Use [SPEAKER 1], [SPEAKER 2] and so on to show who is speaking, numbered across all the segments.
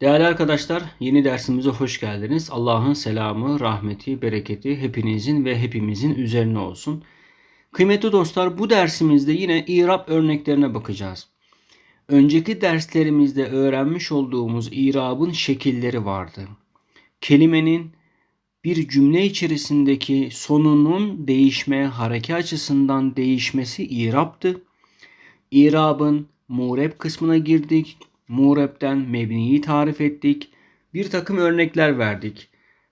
[SPEAKER 1] Değerli arkadaşlar, yeni dersimize hoş geldiniz. Allah'ın selamı, rahmeti, bereketi hepinizin ve hepimizin üzerine olsun. Kıymetli dostlar, bu dersimizde yine İrab örneklerine bakacağız. Önceki derslerimizde öğrenmiş olduğumuz İrab'ın şekilleri vardı. Kelimenin bir cümle içerisindeki sonunun değişme, hareke açısından değişmesi İrab'tı. İrab'ın mureb kısmına girdik. Mureb'den mebniyi tarif ettik. Bir takım örnekler verdik.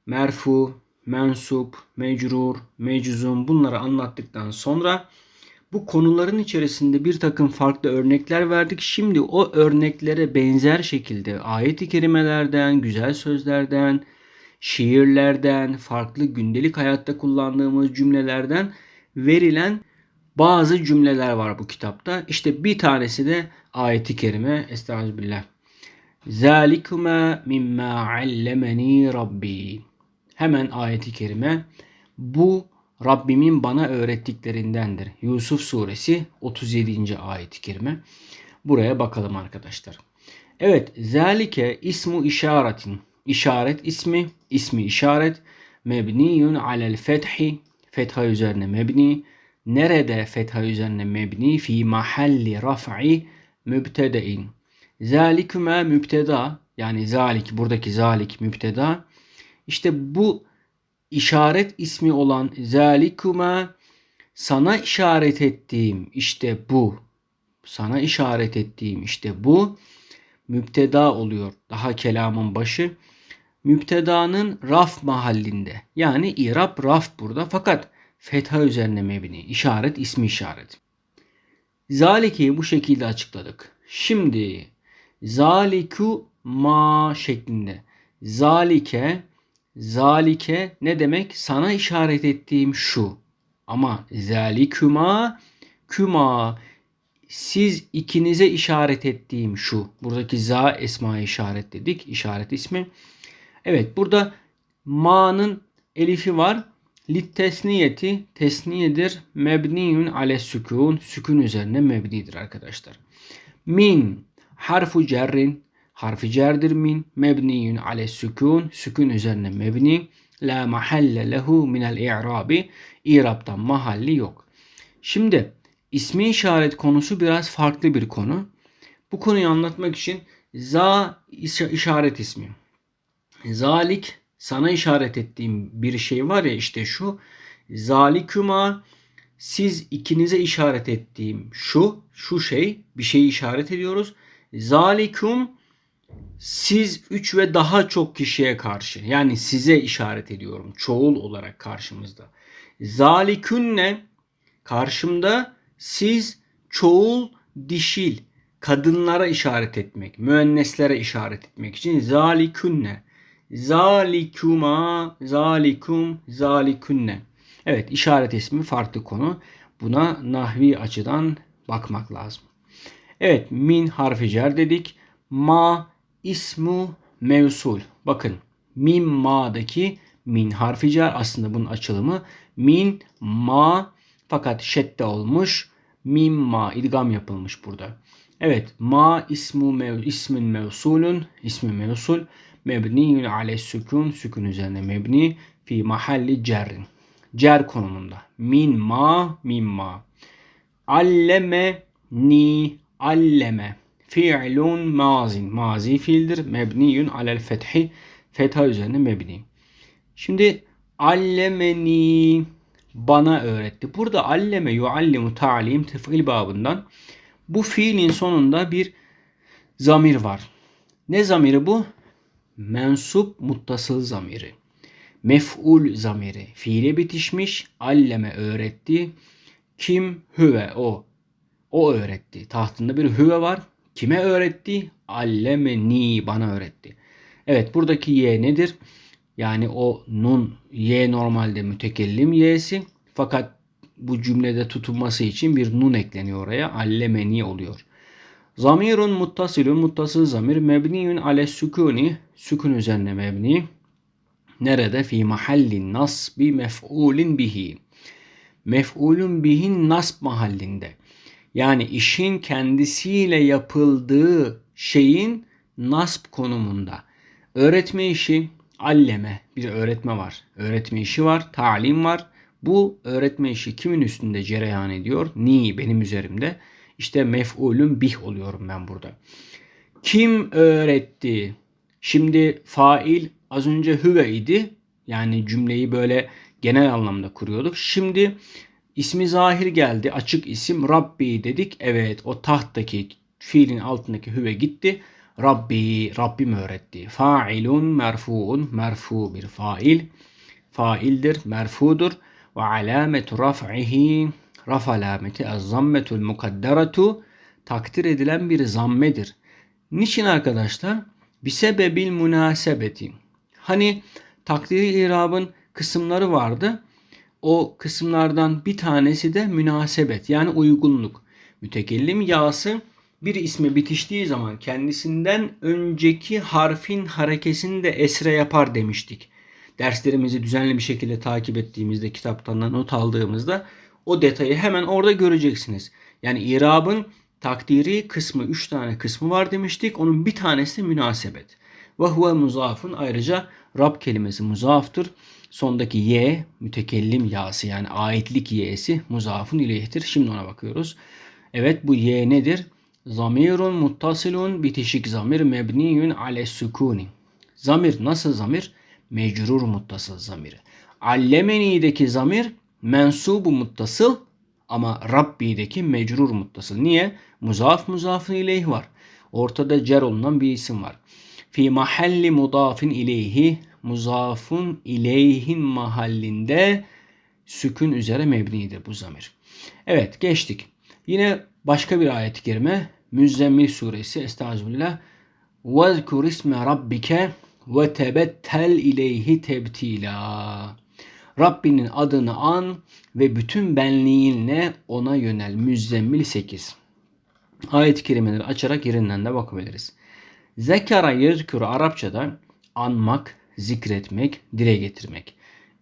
[SPEAKER 1] Merfu, mensup, mecrur, meczum bunları anlattıktan sonra bu konuların içerisinde bir takım farklı örnekler verdik. Şimdi o örneklere benzer şekilde ayet-i kerimelerden, güzel sözlerden, şiirlerden, farklı gündelik hayatta kullandığımız cümlelerden verilen bazı cümleler var bu kitapta. İşte bir tanesi de ayeti kerime. Estağfirullah. Zalikuma mimma allemeni rabbi. Hemen ayeti kerime. Bu Rabbimin bana öğrettiklerindendir. Yusuf suresi 37. ayet-i kerime. Buraya bakalım arkadaşlar. Evet, zalike ismu işaretin. İşaret ismi, ismi işaret. Mebniyun alel fethi. Fetha üzerine mebni. Nerede fetha üzerine mebni? Fi mahalli raf'i mübtedein. Zaliküme mübteda yani zalik buradaki zalik mübteda. İşte bu işaret ismi olan zaliküme sana işaret ettiğim işte bu. Sana işaret ettiğim işte bu mübteda oluyor. Daha kelamın başı. Mübtedanın raf mahallinde. Yani irab raf burada fakat fetha üzerine mebni. işaret ismi işaret. Zalike'yi bu şekilde açıkladık. Şimdi zaliku ma şeklinde. Zalike zalike ne demek? Sana işaret ettiğim şu. Ama zalikuma küma siz ikinize işaret ettiğim şu. Buradaki za esma işaret dedik. işaret ismi. Evet burada ma'nın elifi var. Lit tesniyeti tesniyedir. Mebniyun ale sükun. Sükun üzerine mebnidir arkadaşlar. Min harfu cerrin. Harfi cerdir min. Mebniyun ale sükun. Sükun üzerine mebni. La mahalle lehu minel i'rabi. İrab'dan mahalli yok. Şimdi ismi işaret konusu biraz farklı bir konu. Bu konuyu anlatmak için za işaret ismi. Zalik sana işaret ettiğim bir şey var ya işte şu. Zalikuma siz ikinize işaret ettiğim şu, şu şey bir şeyi işaret ediyoruz. Zalikum siz üç ve daha çok kişiye karşı yani size işaret ediyorum çoğul olarak karşımızda. Zalikünne karşımda siz çoğul dişil kadınlara işaret etmek, müenneslere işaret etmek için zalikünne Zalikuma, zalikum, zalikunne. Evet işaret ismi farklı konu. Buna nahvi açıdan bakmak lazım. Evet min harfi cer dedik. Ma ismu mevsul. Bakın min ma'daki min harfi cer aslında bunun açılımı min ma fakat şedde olmuş. Min ma idgam yapılmış burada. Evet ma ismu mev, ismin mevsulun ismi mevsul mebniyun ale sükun sükun üzerine mebni fi mahalli cerrin. Cer konumunda. Min ma min ma. Alleme ni alleme. Fi'lun mazin. Mazi fiildir. Mebniyun alel fethi. Fetha üzerine mebni. Şimdi allemeni bana öğretti. Burada alleme yuallimu ta'lim tefil babından bu fiilin sonunda bir zamir var. Ne zamiri bu? Mensup muttasıl zamiri. Mef'ul zamiri. Fiile bitişmiş. Alleme öğretti. Kim? Hüve o. O öğretti. Tahtında bir hüve var. Kime öğretti? Alleme ni bana öğretti. Evet buradaki ye nedir? Yani o nun ye normalde mütekellim y'si. Fakat bu cümlede tutunması için bir nun ekleniyor oraya. Allemeni oluyor. Zamirun muttasilun muttasıl zamir mebniyun ale sükuni sükun üzerine mebni. Nerede? Fi mahallin nasbi mef'ulin bihi. Mef'ulun bihin nasb mahallinde. Yani işin kendisiyle yapıldığı şeyin nasp konumunda. Öğretme işi alleme bir öğretme var. Öğretme işi var, talim var. Bu öğretme işi kimin üstünde cereyan ediyor? Ni benim üzerimde. İşte mef'ulün bih oluyorum ben burada. Kim öğretti? Şimdi fail az önce hüve idi. Yani cümleyi böyle genel anlamda kuruyorduk. Şimdi ismi zahir geldi. Açık isim Rabbi dedik. Evet o tahttaki fiilin altındaki hüve gitti. Rabbi, Rabbim öğretti. Failun merfuun, merfu bir fail. Faildir, merfudur. Ve alametu raf'ihi, raf alameti az zammetul mukadderetu takdir edilen bir zammedir. Niçin arkadaşlar? Bisebebil münasebeti. Hani takdiri irabın kısımları vardı. O kısımlardan bir tanesi de münasebet yani uygunluk. Mütekellim yası bir isme bitiştiği zaman kendisinden önceki harfin harekesini de esre yapar demiştik. Derslerimizi düzenli bir şekilde takip ettiğimizde, kitaptan not aldığımızda o detayı hemen orada göreceksiniz. Yani irabın takdiri kısmı 3 tane kısmı var demiştik. Onun bir tanesi münasebet. Ve huve muzafun ayrıca Rab kelimesi muzaftır. Sondaki ye mütekellim yası yani aitlik y'si muzafun ileyhtir. Şimdi ona bakıyoruz. Evet bu ye nedir? Zamirun muttasilun bitişik zamir mebniyun ale sukuni. Zamir nasıl zamir? Mecrur muttasıl zamiri. Allemeni'deki zamir mensubu muttasıl ama Rabbi'deki mecrur muttasıl. Niye? Muzaf muzafın ileyh var. Ortada cer olunan bir isim var. Fi mahalli mudafin ileyhi muzafun ileyhin mahallinde sükun üzere mebnidir bu zamir. Evet geçtik. Yine başka bir ayet-i kerime Müzzemmil suresi Estağfirullah Vezkur isme rabbike ve tebettel ileyhi tebtila. Rabbinin adını an ve bütün benliğinle ona yönel. Müzzemmil 8. Ayet-i kerimeleri açarak yerinden de bakabiliriz. Zekara yezkür Arapçada anmak, zikretmek, dile getirmek.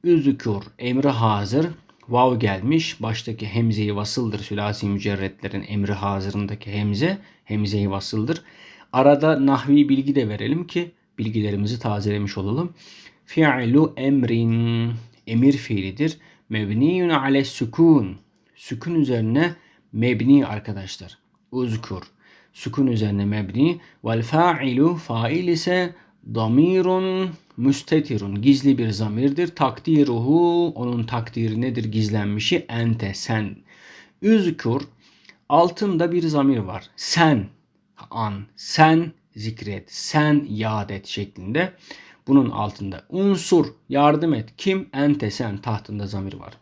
[SPEAKER 1] Üzkür emri hazır, vav gelmiş. Baştaki hemzeyi vasıldır. Sülasi mücerretlerin emri hazırındaki hemze, hemzeyi vasıldır. Arada nahvi bilgi de verelim ki bilgilerimizi tazelemiş olalım. Fi'lu emrin emir fiilidir. Mebniyun ale sükun. Sükun üzerine mebni arkadaşlar. Uzkur. Sükun üzerine mebni. Vel fa'ilu fail ise damirun müstetirun. Gizli bir zamirdir. Takdiruhu onun takdiri nedir gizlenmişi? Ente sen. Üzkur altında bir zamir var. Sen an. Sen zikret, sen yad et şeklinde. Bunun altında unsur, yardım et. Kim? Ente sen tahtında zamir var.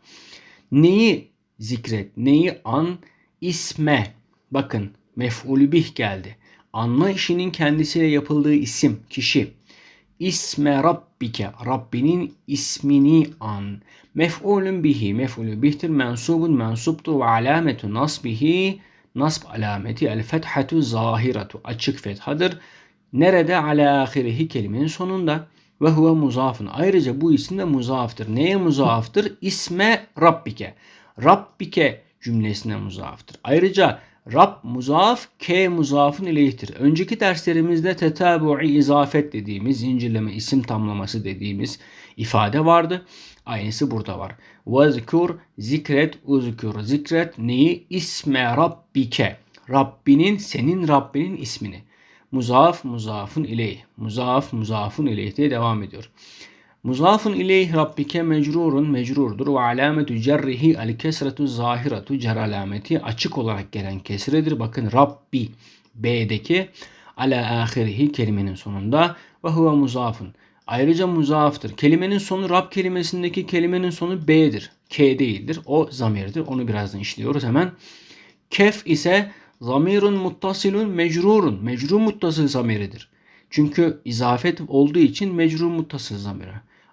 [SPEAKER 1] Neyi zikret, neyi an? İsme. Bakın mef'ulü bih geldi. Anma işinin kendisiyle yapıldığı isim, kişi. İsme Rabbike, Rabbinin ismini an. Mef'ulün bihi, mef'ulü bihtir, mensubun mensuptur ve alametu nasbihi Nasb alameti el fethatu zahiratu açık fethadır. Nerede ala ahirihi kelimenin sonunda ve huve muzafın. Ayrıca bu isim de muzaftır. Neye muzaftır? İsme Rabbike. Rabbike cümlesine muzaftır. Ayrıca Rab muzaf, K muzafın ileyhtir. Önceki derslerimizde tetabu'i izafet dediğimiz, zincirleme isim tamlaması dediğimiz ifade vardı. Aynısı burada var. Vezkur zikret uzkur zikret neyi? İsme rabbike. Rabbinin senin Rabbinin ismini. Muzaf muzafın ileyh. Muzaf muzafın ileyh diye devam ediyor. Muzafın ileyh rabbike mecrurun mecrurdur ve alametu cerrihi el kesretu zahiretu cer alameti açık olarak gelen kesredir. Bakın Rabbi B'deki ala ahirihi kelimenin sonunda ve huve muzafın. Ayrıca muzaftır. Kelimenin sonu Rab kelimesindeki kelimenin sonu B'dir. K değildir. O zamirdir. Onu birazdan işliyoruz hemen. Kef ise zamirun muttasilun mecrurun. Mecrur muttasıl zamiridir. Çünkü izafet olduğu için mecrur muttasıl zamiri.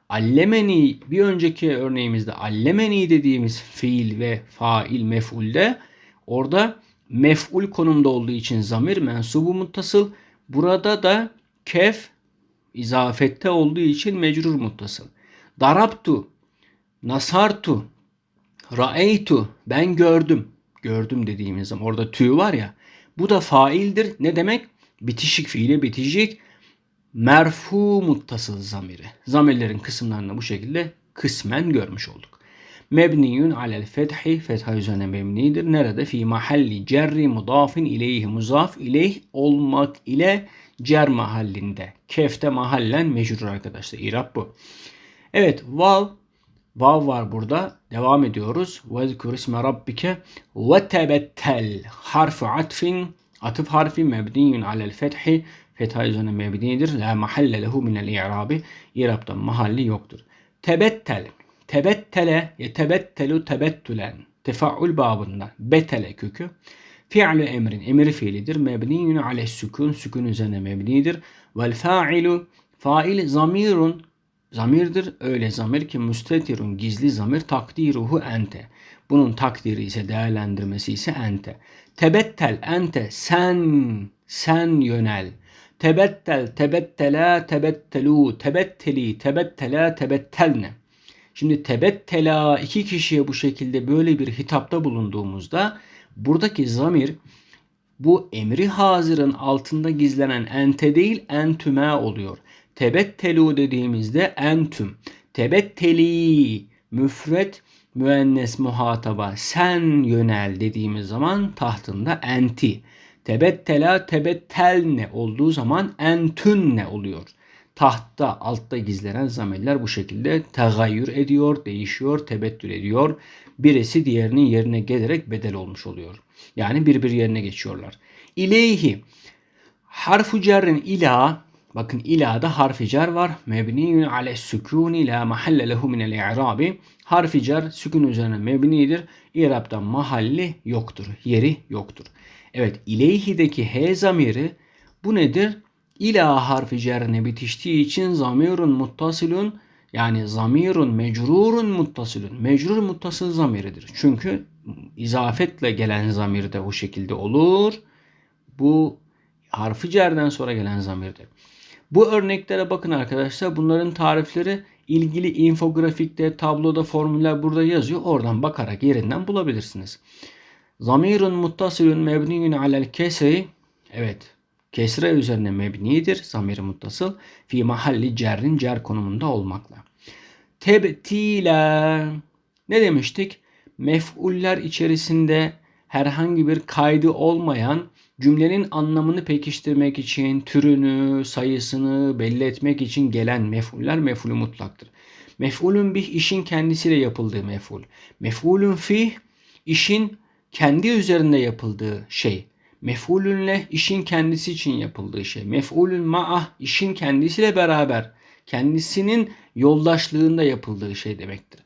[SPEAKER 1] Allemeni bir önceki örneğimizde allemeni dediğimiz fiil ve fail mef'ulde orada mef'ul konumda olduğu için zamir mensubu muttasıl. Burada da kef izafette olduğu için mecrur muttasıl. Darabtu, nasartu, raeytu, ben gördüm. Gördüm dediğimiz zaman orada tü var ya. Bu da faildir. Ne demek? bitişik fiile bitişik merfu muttasıl zamiri. Zamirlerin kısımlarını bu şekilde kısmen görmüş olduk. Mebniyun alel fethi fetha üzerine mebnidir. Nerede? Fi mahalli cerri mudafin ileyhi muzaf ileyh olmak ile cer mahallinde. Kefte mahallen mecrur arkadaşlar. İrab bu. Evet vav Vav var burada. Devam ediyoruz. Vezkur isme rabbike ve tebettel. Harfu atfin. Atıf harfi mebniyun alel fethi. Fetha üzerine mebnidir. La mahalle lehu minel i'rabi. İrabdan mahalli yoktur. Tebettel. Tebettele yetebettelu tebettülen. Tefaül babından. Betele kökü. Fi'lu emrin. Emir fiilidir. Mebniyun ale sükun. Sükun üzerine mebnidir. Vel fa'ilu. Fail zamirun zamirdir. Öyle zamir ki müstetirun gizli zamir takdiruhu ente. Bunun takdiri ise değerlendirmesi ise ente. Tebettel ente sen sen yönel. Tebettel tebettela tebettelu tebetteli tebettela tebettelne. Şimdi tebettela iki kişiye bu şekilde böyle bir hitapta bulunduğumuzda buradaki zamir bu emri hazırın altında gizlenen ente değil entüme oluyor. Tebettelu dediğimizde entüm. Tebetteli müfret müennes muhataba sen yönel dediğimiz zaman tahtında enti. Tebettela tebettelne olduğu zaman entünne oluyor. Tahtta altta gizlenen zamirler bu şekilde tegayyür ediyor, değişiyor, tebettül ediyor. Birisi diğerinin yerine gelerek bedel olmuş oluyor. Yani birbir yerine geçiyorlar. İleyhi harfu cerrin ila Bakın ila'da harfi cer var. Mebniyun ale sükuni la mahalle lehu minel i'rabi. Harfi cer sükun üzerine mebnidir. İrab'dan mahalli yoktur. Yeri yoktur. Evet ileyhideki he zamiri bu nedir? İla harfi cerine bitiştiği için zamirun muttasilun yani zamirun mecrurun muttasilun. Mecrur muttasıl zamiridir. Çünkü izafetle gelen zamir de o şekilde olur. Bu harfi cerden sonra gelen zamirdir. Bu örneklere bakın arkadaşlar. Bunların tarifleri ilgili infografikte, tabloda, formüller burada yazıyor. Oradan bakarak yerinden bulabilirsiniz. Zamirun muttasilun mebniyun alel kesri. Evet. Kesre üzerine mebnidir. Zamir muttasıl. Fi mahalli cerrin cer konumunda olmakla. Tebtila. Ne demiştik? Mef'uller içerisinde herhangi bir kaydı olmayan cümlenin anlamını pekiştirmek için, türünü, sayısını belli etmek için gelen mef'uller mef'ulü mutlaktır. Mef'ulün bih işin kendisiyle yapıldığı mef'ul. Mef'ulün fih işin kendi üzerinde yapıldığı şey. Mef'ulünle işin kendisi için yapıldığı şey. Mef'ulün ma'ah işin kendisiyle beraber kendisinin yoldaşlığında yapıldığı şey demektir.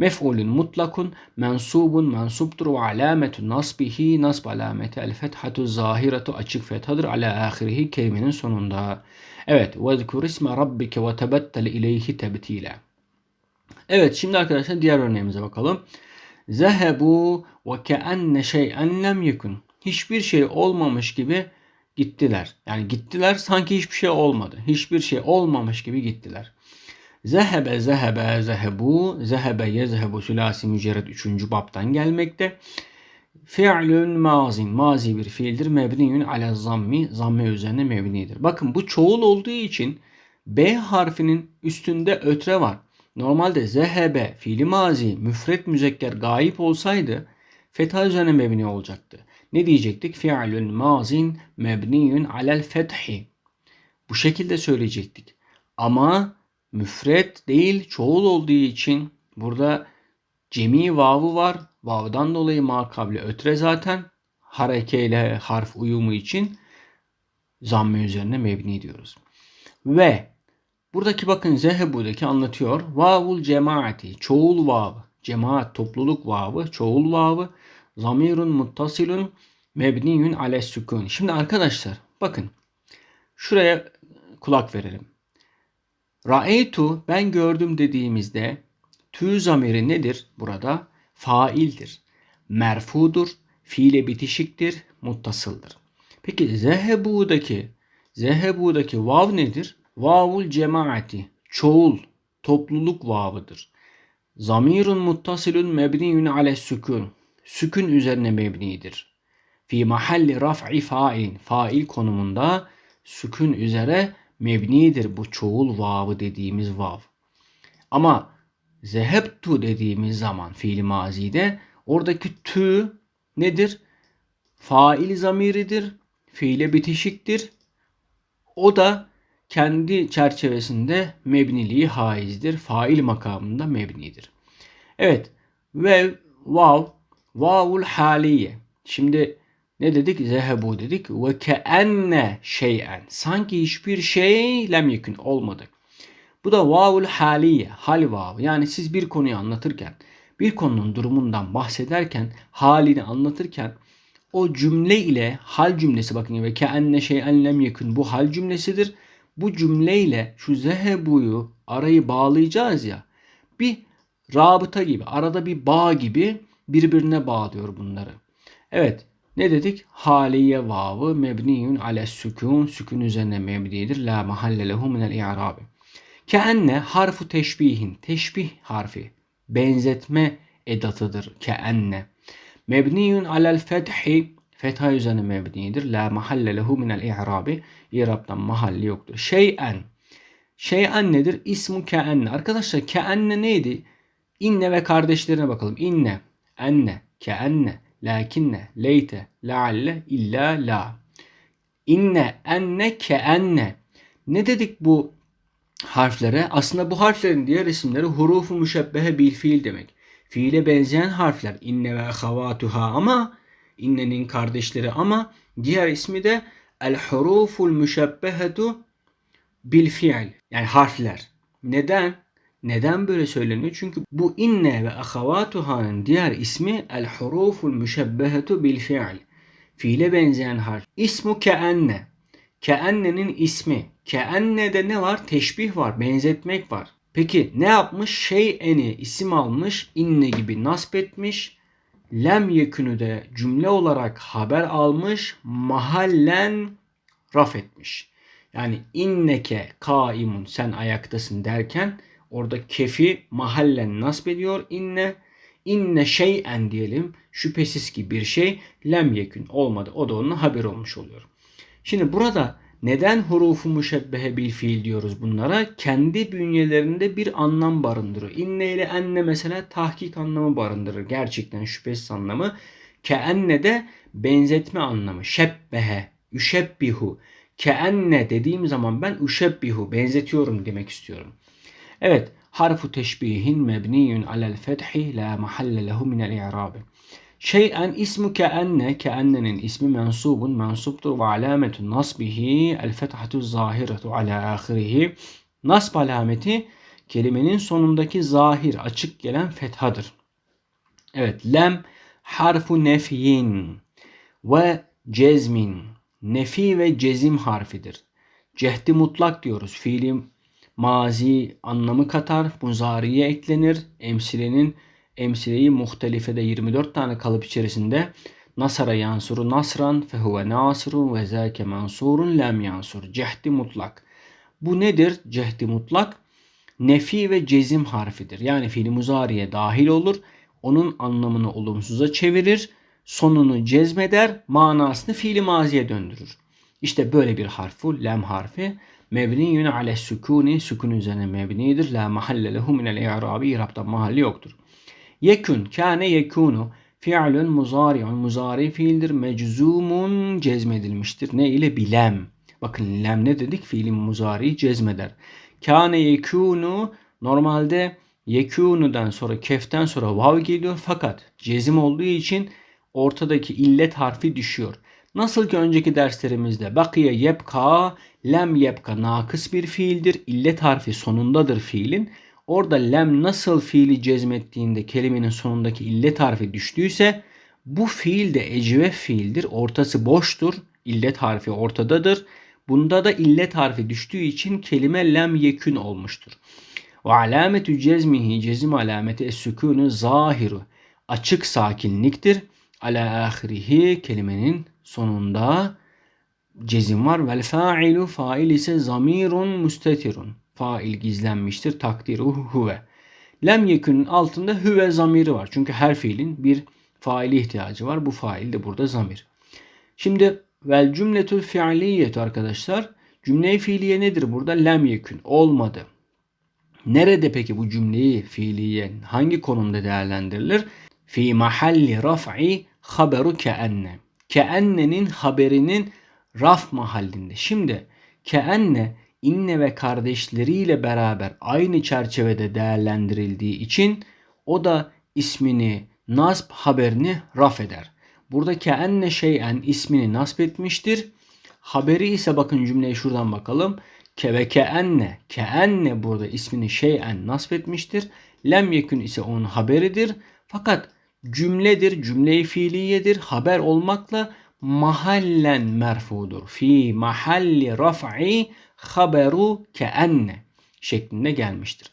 [SPEAKER 1] Mef'ulün mutlakun mensubun mensubtur ve alametun nasbihi nasb alameti el fethatu zahiretu açık fethadır ala ahirihi kelimenin sonunda. Evet ve zkur isme rabbike ve tebettel ileyhi tebtila. Evet şimdi arkadaşlar diğer örneğimize bakalım. Zehebu ve keenne şey'en lem yekun. Hiçbir şey olmamış gibi gittiler. Yani gittiler sanki hiçbir şey olmadı. Hiçbir şey olmamış gibi gittiler. Zehebe, zehebe, zehebu, zehebe, yezhebu sülasi mücerred 3. babtan gelmekte. Fi'lün mazin, mazi bir fiildir. Mebniyün ala zammi, zamme üzerine mebnidir. Bakın bu çoğul olduğu için B harfinin üstünde ötre var. Normalde zehebe, fiili mazi, müfret müzekker gayip olsaydı fetha üzerine mebni olacaktı. Ne diyecektik? Fi'lün mazin mebniyün alel fethi. Bu şekilde söyleyecektik. Ama müfret değil çoğul olduğu için burada cemi vavı var. Vav'dan dolayı makabli ötre zaten harekeyle harf uyumu için zamme üzerine mebni diyoruz. Ve buradaki bakın zehebudaki anlatıyor. Vavul cemaati çoğul vav. Cemaat topluluk vavı, çoğul vavı. Zamirun muttasilun mebniyun ale sükun. Şimdi arkadaşlar bakın şuraya kulak verelim. Ra'eytu ben gördüm dediğimizde tü zamiri nedir burada? Faildir. Merfudur. Fiile bitişiktir. Muttasıldır. Peki zehebu'daki zehebu'daki vav nedir? Vavul cemaati. Çoğul. Topluluk vavıdır. Zamirun muttasilun mebniyun ale sükun. Sükün üzerine mebnidir. fi mahalli raf'i fail. Fail konumunda sükun üzere mebnidir bu çoğul vavı dediğimiz vav. Ama zehebtu dediğimiz zaman fiil mazide oradaki tü nedir? Fail zamiridir. Fiile bitişiktir. O da kendi çerçevesinde mebniliği haizdir. Fail makamında mebnidir. Evet. Ve vav vavul haliye. Şimdi ne dedik? Zehebu dedik. Ve keenne şeyen. Sanki hiçbir şey lem yekün olmadı. Bu da vavul haliye. Hal vav. Yani siz bir konuyu anlatırken, bir konunun durumundan bahsederken, halini anlatırken o cümle ile hal cümlesi bakın ve keenne şeyen lem yekün bu hal cümlesidir. Bu cümleyle şu zehebuyu arayı bağlayacağız ya. Bir rabıta gibi, arada bir bağ gibi birbirine bağlıyor bunları. Evet, ne dedik? Haliye vavı mebniyun ale sükun. Sükun üzerine mebnidir. La mahalle lehu minel i'rabi. Keenne harfu teşbihin. Teşbih harfi. Benzetme edatıdır. Keenne. Mebniyun alel fethi. Fetha üzerine mebnidir. La mahalle lehu minel i'rabi. İrabdan mahalli yoktur. Şeyen. Şeyen nedir? İsmu keenne. Arkadaşlar keenne neydi? İnne ve kardeşlerine bakalım. İnne, enne, keenne, lakinne, leyte, lealle, illa la. İnne, enne, keenne. Ne dedik bu harflere? Aslında bu harflerin diğer isimleri hurufu müşebbehe bil fiil demek. Fiile benzeyen harfler. İnne ve ahavatuha ama innenin kardeşleri ama diğer ismi de el huruful müşebbehetu bil fiil. Yani harfler. Neden? Neden böyle söyleniyor? Çünkü bu inne ve ahavatuha'nın diğer ismi el huruful müşebbehetu bil fiil. Fiile benzeyen harf. İsmu keenne. Keenne'nin ismi. Keenne'de ne var? Teşbih var, benzetmek var. Peki ne yapmış? Şeyeni isim almış, inne gibi nasp etmiş. Lem yekünü de cümle olarak haber almış, mahallen raf etmiş. Yani inneke kaimun sen ayaktasın derken Orada kefi mahallen nasb ediyor. İnne inne şeyen diyelim. Şüphesiz ki bir şey lem yekün olmadı. O da onun haber olmuş oluyor. Şimdi burada neden hurufu müşebbehe bil fiil diyoruz bunlara? Kendi bünyelerinde bir anlam barındırıyor. İnne ile enne mesela tahkik anlamı barındırır. Gerçekten şüphesiz anlamı. Keenne de benzetme anlamı. Şebbehe, üşebbihu. Keenne dediğim zaman ben üşebbihu, benzetiyorum demek istiyorum. Evet, harfu teşbihin mebniyun alel fethi la mahalle lehu minel i'rabi. Şey'en ismu keenne, keennenin ismi mensubun, mensuptur ve alametun nasbihi el fethatu zahiretu ala ahirihi. Nasb alameti kelimenin sonundaki zahir, açık gelen fethadır. Evet, lem harfu nefiyin ve cezmin. Nefi ve cezim harfidir. Cehdi mutlak diyoruz. Fiili mazi anlamı katar. Muzariye eklenir. Emsilenin emsileyi muhtelifede 24 tane kalıp içerisinde Nasara yansuru nasran fehuve nasirun ve zâke mansurun lem yansur. Cehdi mutlak. Bu nedir? Cehdi mutlak. Nefi ve cezim harfidir. Yani fiili muzariye dahil olur. Onun anlamını olumsuza çevirir. Sonunu cezmeder. Manasını fiili maziye döndürür. İşte böyle bir harfu lem harfi mebniyun ale sükuni sükun üzerine mebnidir. La mahalle lehu minel i'rabi i'rabdan mahalli yoktur. Yekun kâne yekunu fi'lun muzari'un muzari fiildir. Meczumun cezmedilmiştir. Ne ile bilem. Bakın lem ne dedik? Fiilin muzari cezmeder. Kâne yekunu normalde yekunu'dan sonra keften sonra vav geliyor fakat cezim olduğu için ortadaki illet harfi düşüyor. Nasıl ki önceki derslerimizde bakiye yepka, lem yepka nakıs bir fiildir. İllet harfi sonundadır fiilin. Orada lem nasıl fiili cezmettiğinde kelimenin sonundaki illet harfi düştüyse bu fiil de ecve fiildir. Ortası boştur. İllet harfi ortadadır. Bunda da illet harfi düştüğü için kelime lem yekün olmuştur. Ve alametü cezmihi cezim alameti es-sükûnü zahiru açık sakinliktir. Ala ahirihi kelimenin sonunda cezim var. Vel fa'ilu fail ise zamirun müstetirun. Fail gizlenmiştir. Takdiru huve. Lem yekünün altında hüve zamiri var. Çünkü her fiilin bir faili ihtiyacı var. Bu fail de burada zamir. Şimdi vel cümletül fiiliyetu arkadaşlar. Cümle-i fiiliye nedir burada? Lem yekün. Olmadı. Nerede peki bu cümleyi fiiliye hangi konumda değerlendirilir? Fi mahalli raf'i haberu keenne. Keenne'nin haberinin raf mahallinde. Şimdi keenne inne ve kardeşleriyle beraber aynı çerçevede değerlendirildiği için o da ismini nasb haberini raf eder. Burada keenne şeyen ismini nasb etmiştir. Haberi ise bakın cümleye şuradan bakalım. Ke ve keenne. Keenne burada ismini şeyen nasb etmiştir. Lem yekün ise onun haberidir. Fakat cümledir, cümle-i fiiliyedir. Haber olmakla mahallen merfudur. Fi mahalli raf'i haberu keenne şeklinde gelmiştir.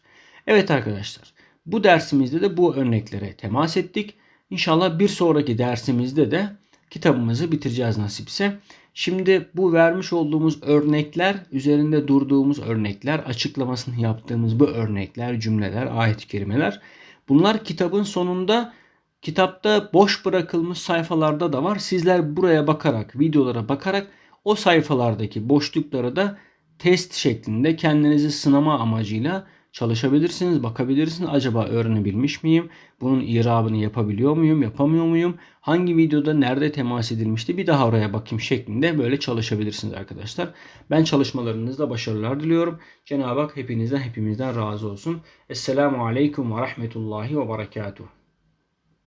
[SPEAKER 1] Evet arkadaşlar bu dersimizde de bu örneklere temas ettik. İnşallah bir sonraki dersimizde de kitabımızı bitireceğiz nasipse. Şimdi bu vermiş olduğumuz örnekler, üzerinde durduğumuz örnekler, açıklamasını yaptığımız bu örnekler, cümleler, ayet-i kerimeler. Bunlar kitabın sonunda kitapta boş bırakılmış sayfalarda da var. Sizler buraya bakarak, videolara bakarak o sayfalardaki boşlukları da test şeklinde kendinizi sınama amacıyla çalışabilirsiniz, bakabilirsiniz. Acaba öğrenebilmiş miyim? Bunun irabını yapabiliyor muyum, yapamıyor muyum? Hangi videoda nerede temas edilmişti? Bir daha oraya bakayım şeklinde böyle çalışabilirsiniz arkadaşlar. Ben çalışmalarınızda başarılar diliyorum. Cenab-ı Hak hepinizden hepimizden razı olsun. Esselamu Aleyküm ve Rahmetullahi ve Berekatuhu.